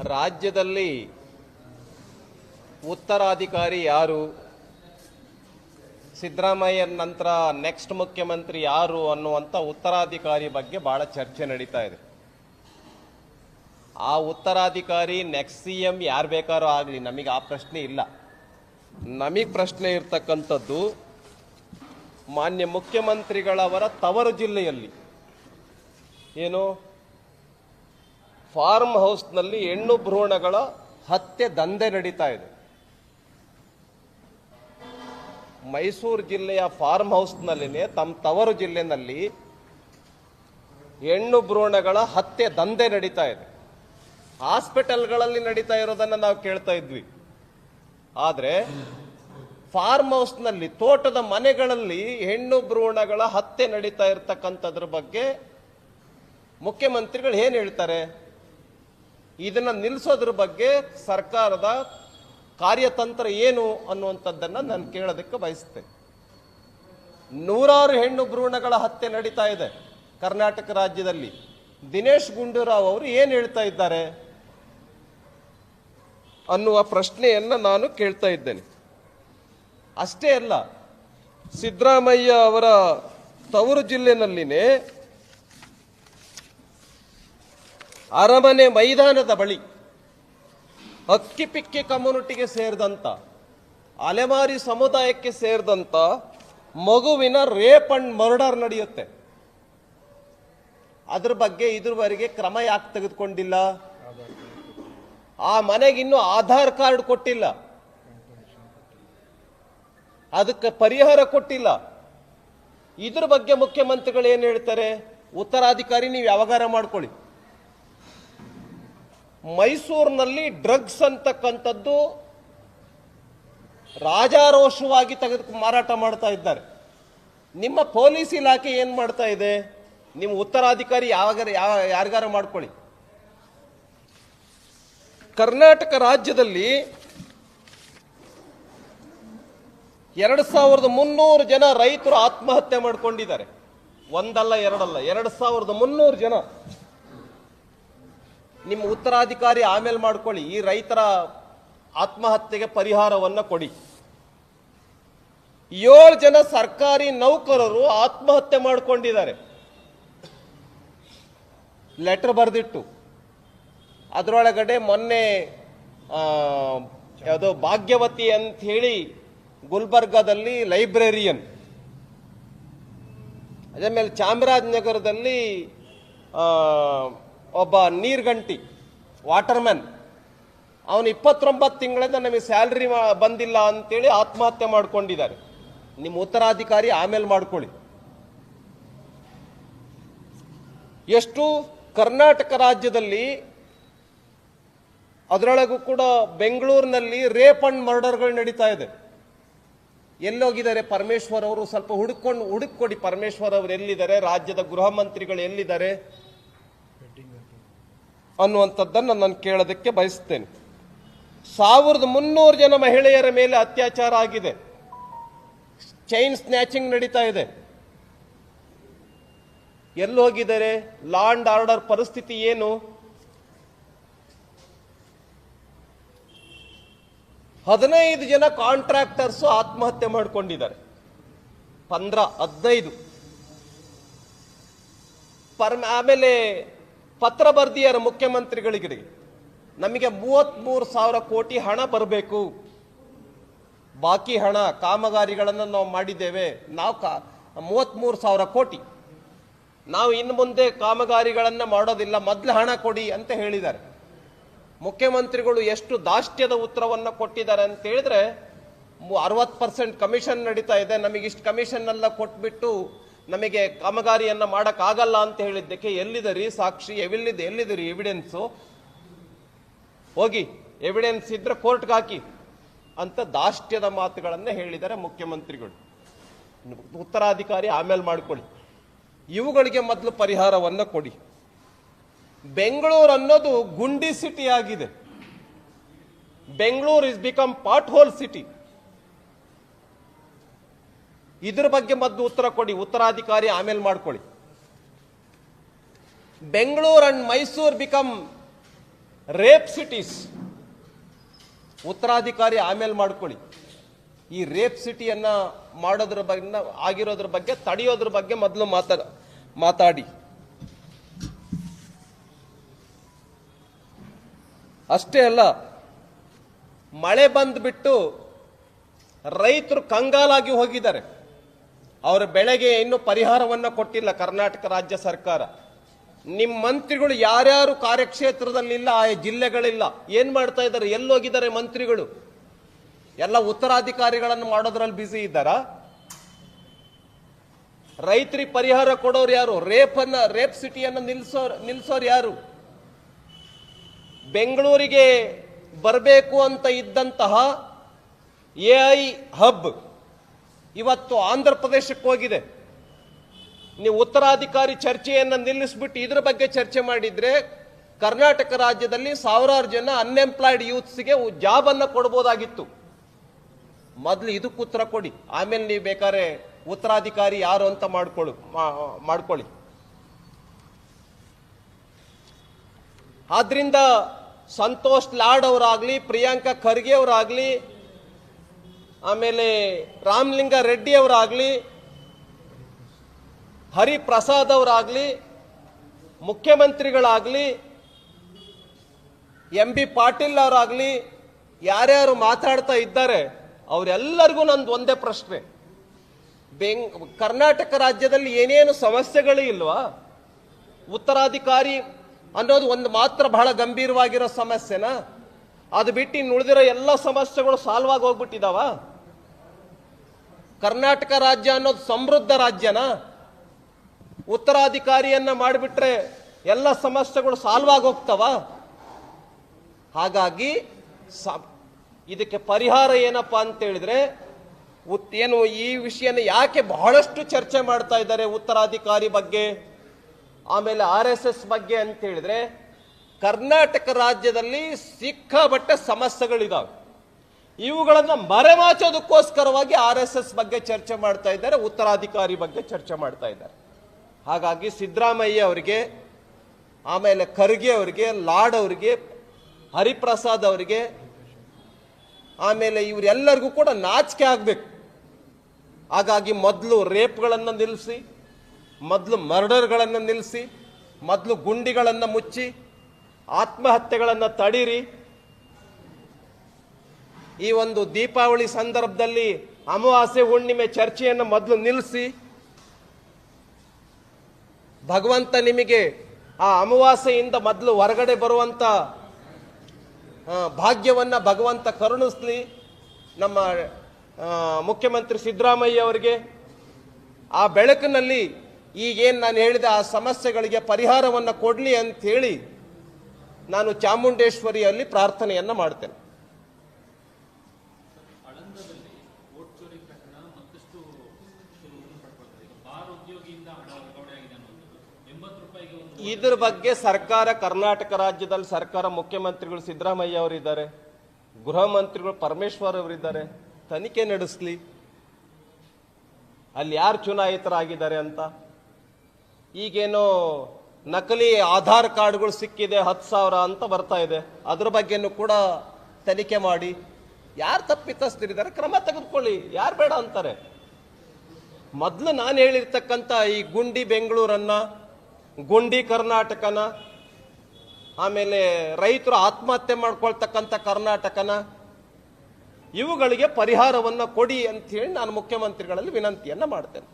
ರಾಜ್ಯದಲ್ಲಿ ಉತ್ತರಾಧಿಕಾರಿ ಯಾರು? ಸಿದ್ದರಾಮಯ್ಯ ನಂತರ ನೆಕ್ಸ್ಟ್ ಮುಖ್ಯಮಂತ್ರಿ ಯಾರು ಅನ್ನುವಂಥ ಉತ್ತರಾಧಿಕಾರಿ ಬಗ್ಗೆ ಭಾಳ ಚರ್ಚೆ ನಡೀತಾ ಇದೆ. ಆ ಉತ್ತರಾಧಿಕಾರಿ ನೆಕ್ಸ್ಟ್ ಸಿ ಎಂ ಯಾರು ಬೇಕಾದ್ರೂ ಆಗಲಿ, ನಮಗೆ ಆ ಪ್ರಶ್ನೆ ಇಲ್ಲ. ನಮಗೆ ಪ್ರಶ್ನೆ ಇರ್ತಕ್ಕಂಥದ್ದು ಮಾನ್ಯ ಮುಖ್ಯಮಂತ್ರಿಗಳವರ ತವರು ಜಿಲ್ಲೆಯಲ್ಲಿ. ಏನು? ಫಾರ್ಮ್ ಹೌಸ್ನಲ್ಲಿ ಹೆಣ್ಣು ಭ್ರೂಣಗಳ ಹತ್ಯೆ ದಂಧೆ ನಡೀತಾ ಇದೆ. ಮೈಸೂರು ಜಿಲ್ಲೆಯ ಫಾರ್ಮ್ ಹೌಸ್ನಲ್ಲಿನೇ ತಮ್ಮ ತವರು ಜಿಲ್ಲೆನಲ್ಲಿ ಹೆಣ್ಣು ಭ್ರೂಣಗಳ ಹತ್ಯೆ ದಂಧೆ ನಡೀತಾ ಇದೆ. ಹಾಸ್ಪಿಟಲ್ಗಳಲ್ಲಿ ನಡೀತಾ ಇರೋದನ್ನ ನಾವು ಕೇಳ್ತಾ ಇದ್ವಿ. ಆದರೆ ಫಾರ್ಮ್ ಹೌಸ್ನಲ್ಲಿ ತೋಟದ ಮನೆಗಳಲ್ಲಿ ಹೆಣ್ಣು ಭ್ರೂಣಗಳ ಹತ್ಯೆ ನಡೀತಾ ಇರತಕ್ಕಂಥದ್ರ ಬಗ್ಗೆ ಮುಖ್ಯಮಂತ್ರಿಗಳು ಏನು ಹೇಳ್ತಾರೆ? ಇದನ್ನ ನಿಲ್ಲಿಸೋದ್ರ ಬಗ್ಗೆ ಸರ್ಕಾರದ ಕಾರ್ಯತಂತ್ರ ಏನು ಅನ್ನುವಂಥದ್ದನ್ನು ನಾನು ಕೇಳೋದಕ್ಕೆ ಬಯಸ್ತೇನೆ. ನೂರಾರು ಹೆಣ್ಣು ಭ್ರೂಣಗಳ ಹತ್ಯೆ ನಡೀತಾ ಇದೆ ಕರ್ನಾಟಕ ರಾಜ್ಯದಲ್ಲಿ. ದಿನೇಶ್ ಗುಂಡೂರಾವ್ ಅವರು ಏನು ಹೇಳ್ತಾ ಇದ್ದಾರೆ? ಅನ್ನುವ ಪ್ರಶ್ನೆಯನ್ನ ನಾನು ಕೇಳ್ತಾ ಇದ್ದೇನೆ. ಅಷ್ಟೇ ಅಲ್ಲ, ಸಿದ್ದರಾಮಯ್ಯ ಅವರ ತವರು ಜಿಲ್ಲೆನಲ್ಲಿನೇ ಅರಮನೆ ಮೈದಾನದ ಬಳಿ ಅಕ್ಕಿಪಿಕ್ಕಿ ಕಮ್ಯುನಿಟಿಗೆ ಸೇರಿದಂತ, ಅಲೆಮಾರಿ ಸಮುದಾಯಕ್ಕೆ ಸೇರಿದಂತ ಮಗುವಿನ ರೇಪ್ ಅಂಡ್ ಮರ್ಡರ್ ನಡೆಯುತ್ತೆ. ಅದ್ರ ಬಗ್ಗೆ ಇದ್ರವರೆಗೆ ಕ್ರಮ ಯಾಕೆ ತೆಗೆದುಕೊಂಡಿಲ್ಲ? ಆ ಮನೆಗೆ ಇನ್ನೂ ಆಧಾರ್ ಕಾರ್ಡ್ ಕೊಟ್ಟಿಲ್ಲ. ಅದಕ್ಕೆ ಪರಿಹಾರ ಕೊಟ್ಟಿಲ್ಲ. ಇದ್ರ ಬಗ್ಗೆ ಮುಖ್ಯಮಂತ್ರಿಗಳು ಏನು ಹೇಳ್ತಾರೆ? ಉತ್ತರಾಧಿಕಾರಿ, ನೀವು ಯಾವಾಗಾರ ಮಾಡ್ಕೊಳ್ಳಿ. ಮೈಸೂರಿನಲ್ಲಿ ಡ್ರಗ್ಸ್ ಅಂತಕ್ಕಂಥದ್ದು ರಾಜಾರೋಷವಾಗಿ ತೆಗೆದು ಮಾರಾಟ ಮಾಡ್ತಾ ಇದ್ದಾರೆ. ನಿಮ್ಮ ಪೊಲೀಸ್ ಇಲಾಖೆ ಏನು ಮಾಡ್ತಾ ಇದೆ? ನಿಮ್ಮ ಉತ್ತರಾಧಿಕಾರಿ ಯಾವಾಗಾರ ಯಾವ ಯಾರಿಗಾರ ಮಾಡ್ಕೊಳ್ಳಿ. ಕರ್ನಾಟಕ ರಾಜ್ಯದಲ್ಲಿ ಎರಡು ಸಾವಿರದ ಮುನ್ನೂರು ಜನ ರೈತರು ಆತ್ಮಹತ್ಯೆ ಮಾಡ್ಕೊಂಡಿದ್ದಾರೆ. ಒಂದಲ್ಲ, ಎರಡಲ್ಲ, ಎರಡು ಸಾವಿರದ ಮುನ್ನೂರು ಜನ. ನಿಮ್ಮ ಉತ್ತರಾಧಿಕಾರಿ ಆಮೇಲೆ ಮಾಡ್ಕೊಳ್ಳಿ, ಈ ರೈತರ ಆತ್ಮಹತ್ಯೆಗೆ ಪರಿಹಾರವನ್ನು ಕೊಡಿ. ಏಳು ಜನ ಸರ್ಕಾರಿ ನೌಕರರು ಆತ್ಮಹತ್ಯೆ ಮಾಡ್ಕೊಂಡಿದ್ದಾರೆ. ಲೆಟರ್ ಬರೆದಿಟ್ಟು. ಅದರೊಳಗಡೆ ಮೊನ್ನೆ ಯಾವುದು ಭಾಗ್ಯವತಿ ಅಂತ ಹೇಳಿ ಗುಲ್ಬರ್ಗಾದಲ್ಲಿ ಲೈಬ್ರರಿಯನ್. ಅದೇ ಮೇಲೆ ಚಾಮರಾಜನಗರದಲ್ಲಿ ಒಬ್ಬ ನೀರ್ಗಂಟಿ, ವಾಟರ್ಮ್ಯಾನ್. ಅವನು ಇಪ್ಪತ್ತೊಂಬತ್ತು ತಿಂಗಳಿಂದ ನಮಗೆ ಸ್ಯಾಲ್ರಿ ಬಂದಿಲ್ಲ ಅಂತೇಳಿ ಆತ್ಮಹತ್ಯೆ ಮಾಡ್ಕೊಂಡಿದ್ದಾರೆ. ನಿಮ್ಮ ಉತ್ತರಾಧಿಕಾರಿ ಆಮೇಲೆ ಮಾಡ್ಕೊಳ್ಳಿ. ಎಷ್ಟು ಕರ್ನಾಟಕ ರಾಜ್ಯದಲ್ಲಿ ಅದರೊಳಗೂ ಕೂಡ ಬೆಂಗಳೂರಿನಲ್ಲಿ ರೇಪ್ ಅಂಡ್ ಮರ್ಡರ್ಗಳು ನಡೀತಾ ಇದೆ. ಎಲ್ಲೋಗಿದ್ದಾರೆ ಪರಮೇಶ್ವರ್ ಅವರು, ಸ್ವಲ್ಪ ಹುಡುಕೊಂಡು ಹುಡುಕೊಡಿ ಪರಮೇಶ್ವರ್ ಅವರು ಎಲ್ಲಿದ್ದಾರೆ, ರಾಜ್ಯದ ಗೃಹ ಮಂತ್ರಿಗಳು ಎಲ್ಲಿದ್ದಾರೆ ಅನ್ನುವಂಥದ್ದನ್ನು ನಾನು ಕೇಳೋದಕ್ಕೆ ಬಯಸ್ತೇನೆ. ಸಾವಿರದ ಮುನ್ನೂರು ಜನ ಮಹಿಳೆಯರ ಮೇಲೆ ಅತ್ಯಾಚಾರ ಆಗಿದೆ. ಚೈನ್ ಸ್ನ್ಯಾಚಿಂಗ್ ನಡೀತಾ ಇದೆ. ಎಲ್ಲಿ ಹೋಗಿದ್ದಾರೆ ಲಾ ಅಂಡ್ ಆರ್ಡರ್ ಪರಿಸ್ಥಿತಿ ಏನು? ಹದಿನೈದು ಜನ ಕಾಂಟ್ರಾಕ್ಟರ್ಸು ಆತ್ಮಹತ್ಯೆ ಮಾಡಿಕೊಂಡಿದ್ದಾರೆ. ಪಂದ್ರ ಹದಿನೈದು. ಪರ್, ಆಮೇಲೆ ಪತ್ರ ಬರ್ದಿಯಾರ ಮುಖ್ಯಮಂತ್ರಿಗಳಿಗೆ. ನಮಗೆ ಮೂವತ್ಮೂರು ಸಾವಿರ ಕೋಟಿ ಹಣ ಬರಬೇಕು. ಬಾಕಿ ಹಣ, ಕಾಮಗಾರಿಗಳನ್ನು ನಾವು ಮಾಡಿದ್ದೇವೆ. ನಾವು ಕಾ, ಮೂವತ್ಮೂರು ಸಾವಿರ ಕೋಟಿ. ನಾವು ಇನ್ನು ಮುಂದೆ ಕಾಮಗಾರಿಗಳನ್ನು ಮಾಡೋದಿಲ್ಲ, ಮೊದಲು ಹಣ ಕೊಡಿ ಅಂತ ಹೇಳಿದ್ದಾರೆ. ಮುಖ್ಯಮಂತ್ರಿಗಳು ಎಷ್ಟು ದಾಷ್ಟ್ಯದ ಉತ್ತರವನ್ನು ಕೊಟ್ಟಿದ್ದಾರೆ ಅಂತ ಹೇಳಿದ್ರೆ ಅರವತ್ತು ಪರ್ಸೆಂಟ್ ಕಮಿಷನ್ ನಡೀತಾ ಇದೆ. ನಮಗಿಷ್ಟು ಕಮಿಷನ್ ಎಲ್ಲ ಕೊಟ್ಬಿಟ್ಟು ನಮಗೆ ಕಾಮಗಾರಿಯನ್ನ ಮಾಡೋಕ್ಕಾಗಲ್ಲ ಅಂತ ಹೇಳಿದ್ದಕ್ಕೆ ಎಲ್ಲಿದೆ ರೀ ಸಾಕ್ಷಿ, ಎಲ್ಲಿದೆ ಎಲ್ಲಿದೆ ರೀ ಎವಿಡೆನ್ಸು ಹೋಗಿ ಎವಿಡೆನ್ಸ್ ಇದ್ರೆ ಕೋರ್ಟ್ಗೆ ಹಾಕಿ ಅಂತ ದಾಷ್ಟ್ಯದ ಮಾತುಗಳನ್ನು ಹೇಳಿದ್ದಾರೆ ಮುಖ್ಯಮಂತ್ರಿಗಳು. ಉತ್ತರಾಧಿಕಾರಿ ಆಮೇಲೆ ಮಾಡ್ಕೊಳ್ಳಿ. ಇವುಗಳಿಗೆ ಮೊದಲು ಪರಿಹಾರವನ್ನ ಕೊಡಿ. ಬೆಂಗಳೂರು ಅನ್ನೋದು ಗುಂಡಿ ಸಿಟಿ ಆಗಿದೆ. Bengaluru is become pothole city ಇದ್ರ ಬಗ್ಗೆ ಮದ್ದು ಉತ್ತರ ಕೊಡಿ, ಉತ್ತರಾಧಿಕಾರಿ ಆಮೇಲೆ ಮಾಡ್ಕೊಳ್ಳಿ. Bengaluru and Mysuru become rape cities ಉತ್ತರಾಧಿಕಾರಿ ಆಮೇಲೆ ಮಾಡ್ಕೊಳ್ಳಿ. ಈ ರೇಪ್ ಸಿಟಿಯನ್ನ ಮಾಡೋದ್ರ ಬಗ್ಗೆ ಆಗಿರೋದ್ರ ಬಗ್ಗೆ, ತಡೆಯೋದ್ರ ಬಗ್ಗೆ ಮೊದಲು ಮಾತಾಡ, ಮಾತಾಡಿ. ಅಷ್ಟೇ ಅಲ್ಲ, ಮಳೆ ಬಂದ್ಬಿಟ್ಟು ರೈತರು ಕಂಗಾಲಾಗಿ ಹೋಗಿದ್ದಾರೆ. ಅವರ ಬೆಳೆಗೆ ಇನ್ನೂ ಪರಿಹಾರವನ್ನು ಕೊಟ್ಟಿಲ್ಲ ಕರ್ನಾಟಕ ರಾಜ್ಯ ಸರ್ಕಾರ. ನಿಮ್ಮ ಮಂತ್ರಿಗಳು ಯಾರ್ಯಾರು ಕಾರ್ಯಕ್ಷೇತ್ರದಲ್ಲಿಲ್ಲ, ಆ ಜಿಲ್ಲೆಗಳಿಲ್ಲ, ಏನ್ ಮಾಡ್ತಾ ಇದ್ದಾರೆ, ಎಲ್ಲೋಗಿದ್ದಾರೆ ಮಂತ್ರಿಗಳು? ಎಲ್ಲ ಉತ್ತರಾಧಿಕಾರಿಗಳನ್ನು ಮಾಡೋದ್ರಲ್ಲಿ ಬ್ಯುಸಿ ಇದ್ದಾರ? ರೈತರಿಗೆ ಪರಿಹಾರ ಕೊಡೋರು ಯಾರು? ರೇಪ್ ಅನ್ನ ರೇಪ್ ಸಿಟಿಯನ್ನು ನಿಲ್ಸೋರ್, ನಿಲ್ಸೋರು ಯಾರು? ಬೆಂಗಳೂರಿಗೆ ಬರಬೇಕು ಅಂತ ಇದ್ದಂತಹ ಎ ಐ ಹಬ್ ಇವತ್ತು ಆಂಧ್ರ ಪ್ರದೇಶಕ್ಕೆ ಹೋಗಿದೆ. ನೀವು ಉತ್ತರಾಧಿಕಾರಿ ಚರ್ಚೆಯನ್ನು ನಿಲ್ಲಿಸ್ಬಿಟ್ಟು ಇದ್ರ ಬಗ್ಗೆ ಚರ್ಚೆ ಮಾಡಿದ್ರೆ ಕರ್ನಾಟಕ ರಾಜ್ಯದಲ್ಲಿ ಸಾವಿರಾರು ಜನ ಅನ್ಎಂಪ್ಲಾಯ್ಡ್ ಯೂತ್ಸ್ಗೆ ಜಾಬ್ ಅನ್ನ ಕೊಡ್ಬೋದಾಗಿತ್ತು. ಮೊದಲು ಇದಕ್ಕೆ ಉತ್ತರ ಕೊಡಿ. ಆಮೇಲೆ ನೀವು ಬೇಕಾದ್ರೆ ಉತ್ತರಾಧಿಕಾರಿ ಯಾರು ಅಂತ ಮಾಡ್ಕೊಳ್ಳು ಮಾಡ್ಕೊಳ್ಳಿ. ಆದ್ರಿಂದ ಸಂತೋಷ್ ಲಾಡ್ ಅವರಾಗ್ಲಿ, ಪ್ರಿಯಾಂಕಾ ಖರ್ಗೆ ಅವರಾಗ್ಲಿ ಆಮೇಲೆ ರಾಮಲಿಂಗ ರೆಡ್ಡಿ ಅವರಾಗ್ಲಿ ಹರಿಪ್ರಸಾದ್ ಅವರಾಗಲಿ ಮುಖ್ಯಮಂತ್ರಿಗಳಾಗಲಿ, ಎಂ ಬಿ ಪಾಟೀಲ್ ಅವರಾಗಲಿ, ಯಾರ್ಯಾರು ಮಾತಾಡ್ತಾ ಇದ್ದಾರೆ, ಅವರೆಲ್ಲರಿಗೂ ನಂದು ಒಂದೇ ಪ್ರಶ್ನೆ. ಬೆಂಗ್, ಕರ್ನಾಟಕ ರಾಜ್ಯದಲ್ಲಿ ಏನೇನು ಸಮಸ್ಯೆಗಳು ಇಲ್ವಾ? ಉತ್ತರಾಧಿಕಾರಿ ಅನ್ನೋದು ಒಂದು ಮಾತ್ರ ಬಹಳ ಗಂಭೀರವಾಗಿರೋ ಸಮಸ್ಯೆನಾ? ಅದು ಬಿಟ್ಟು ಇನ್ನು ಉಳಿದಿರೋ ಎಲ್ಲ ಸಮಸ್ಯೆಗಳು ಸಾಲ್ವ್ ಆಗಿ ಹೋಗ್ಬಿಟ್ಟಿದಾವ ಕರ್ನಾಟಕ ರಾಜ್ಯ ಅನ್ನೋದು ಸಮೃದ್ಧ ರಾಜ್ಯನಾ? ಉತ್ತರಾಧಿಕಾರಿಯನ್ನ ಮಾಡಿಬಿಟ್ರೆ ಎಲ್ಲ ಸಮಸ್ಯೆಗಳು ಸಾಲ್ವ್ ಆಗೋಗ್ತವ? ಹಾಗಾಗಿ ಇದಕ್ಕೆ ಪರಿಹಾರ ಏನಪ್ಪ ಅಂತ ಹೇಳಿದ್ರೆ ಏನು ಈ ವಿಷಯನ ಯಾಕೆ ಬಹಳಷ್ಟು ಚರ್ಚೆ ಮಾಡ್ತಾ ಇದ್ದಾರೆ ಉತ್ತರಾಧಿಕಾರಿ ಬಗ್ಗೆ? ಆಮೇಲೆ ಆರ್ ಎಸ್ ಎಸ್ ಬಗ್ಗೆ ಅಂತ ಹೇಳಿದ್ರೆ, ಕರ್ನಾಟಕ ರಾಜ್ಯದಲ್ಲಿ ಸಿಕ್ಕಾಬಟ್ಟೆ ಸಮಸ್ಯೆಗಳಿದಾವೆ. ಇವುಗಳನ್ನ ಮರೆಮಾಚೋದಕ್ಕೋಸ್ಕರವಾಗಿ ಆರ್ ಎಸ್ ಎಸ್ ಬಗ್ಗೆ ಚರ್ಚೆ ಮಾಡ್ತಾ ಇದ್ದಾರೆ, ಉತ್ತರಾಧಿಕಾರಿ ಬಗ್ಗೆ ಚರ್ಚೆ ಮಾಡ್ತಾ ಇದ್ದಾರೆ. ಹಾಗಾಗಿ ಸಿದ್ದರಾಮಯ್ಯ ಅವರಿಗೆ, ಆಮೇಲೆ ಖರ್ಗೆ ಅವರಿಗೆ, ಲಾಡ್ ಅವರಿಗೆ, ಹರಿಪ್ರಸಾದ್ ಅವರಿಗೆ, ಆಮೇಲೆ ಇವರೆಲ್ಲರಿಗೂ ಕೂಡ ನಾಚಿಕೆ ಆಗಬೇಕು. ಹಾಗಾಗಿ ಮೊದಲು ರೇಪ್ಗಳನ್ನು ನಿಲ್ಲಿಸಿ ಮೊದಲು ಮರ್ಡರ್ಗಳನ್ನು ನಿಲ್ಲಿಸಿ ಮೊದಲು ಗುಂಡಿಗಳನ್ನು ಮುಚ್ಚಿ, ಆತ್ಮಹತ್ಯೆಗಳನ್ನು ತಡೀರಿ. ಈ ಒಂದು ದೀಪಾವಳಿ ಸಂದರ್ಭದಲ್ಲಿ ಅಮಾವಾಸ್ಯೆ ಹುಣ್ಣಿಮೆ ಚರ್ಚೆಯನ್ನು ಮೊದಲು ನಿಲ್ಲಿಸಿ, ಭಗವಂತ ನಿಮಗೆ ಆ ಅಮಾವಾಸ್ಯೆಯಿಂದ ಮೊದಲು ಹೊರಗಡೆ ಬರುವಂತ ಭಾಗ್ಯವನ್ನ ಭಗವಂತ ಕರುಣಿಸ್ಲಿ. ನಮ್ಮ ಮುಖ್ಯಮಂತ್ರಿ ಸಿದ್ದರಾಮಯ್ಯ ಅವರಿಗೆ ಆ ಬೆಳಕಿನಲ್ಲಿ ಈಗೇನು ನಾನು ಹೇಳಿದ ಆ ಸಮಸ್ಯೆಗಳಿಗೆ ಪರಿಹಾರವನ್ನು ಕೊಡಲಿ ಅಂತ ಹೇಳಿ ನಾನು ಚಾಮುಂಡೇಶ್ವರಿಯಲ್ಲಿ ಪ್ರಾರ್ಥನೆಯನ್ನು ಮಾಡ್ತೇನೆ. ಇದ್ರ ಬಗ್ಗೆ ಸರ್ಕಾರ, ಕರ್ನಾಟಕ ರಾಜ್ಯದಲ್ಲಿ ಸರ್ಕಾರ ಮುಖ್ಯಮಂತ್ರಿಗಳು ಸಿದ್ದರಾಮಯ್ಯ ಅವರಿದ್ದಾರೆ. ಗೃಹ ಮಂತ್ರಿಗಳು ಪರಮೇಶ್ವರ್ ಅವರಿದ್ದಾರೆ. ತನಿಖೆ ನಡೆಸಲಿ. ಅಲ್ಲಿ ಯಾರು ಚುನಾಯಿತರಾಗಿದ್ದಾರೆ ಅಂತ. ಈಗೇನೋ ನಕಲಿ ಆಧಾರ್ ಕಾರ್ಡ್ಗಳು ಸಿಕ್ಕಿದೆ ಹತ್ತು ಸಾವಿರ ಅಂತ ಬರ್ತಾ ಇದೆ. ಅದ್ರ ಬಗ್ಗೆನೂ ಕೂಡ ತನಿಖೆ ಮಾಡಿ. ಯಾರು ತಪ್ಪಿತಸ್ತಿರಿದ್ದಾರೆ ಕ್ರಮ ತೆಗೆದುಕೊಳ್ಳಿ. ಯಾರು ಬೇಡ ಅಂತಾರೆ. ಮೊದಲು ನಾನು ಹೇಳಿರ್ತಕ್ಕಂಥ ಈ ಗುಂಡಿ ಬೆಂಗಳೂರನ್ನ ಗುಂಡಿ ಕರ್ನಾಟಕನ, ಆಮೇಲೆ ರೈತರು ಆತ್ಮಹತ್ಯೆ ಮಾಡ್ಕೊಳ್ತಕ್ಕಂಥ ಕರ್ನಾಟಕನ, ಇವುಗಳಿಗೆ ಪರಿಹಾರವನ್ನು ಕೊಡಿ ಅಂತ ಹೇಳಿ ನಾನು ಮುಖ್ಯಮಂತ್ರಿಗಳಲ್ಲಿ ವಿನಂತಿಯನ್ನು ಮಾಡ್ತೇನೆ.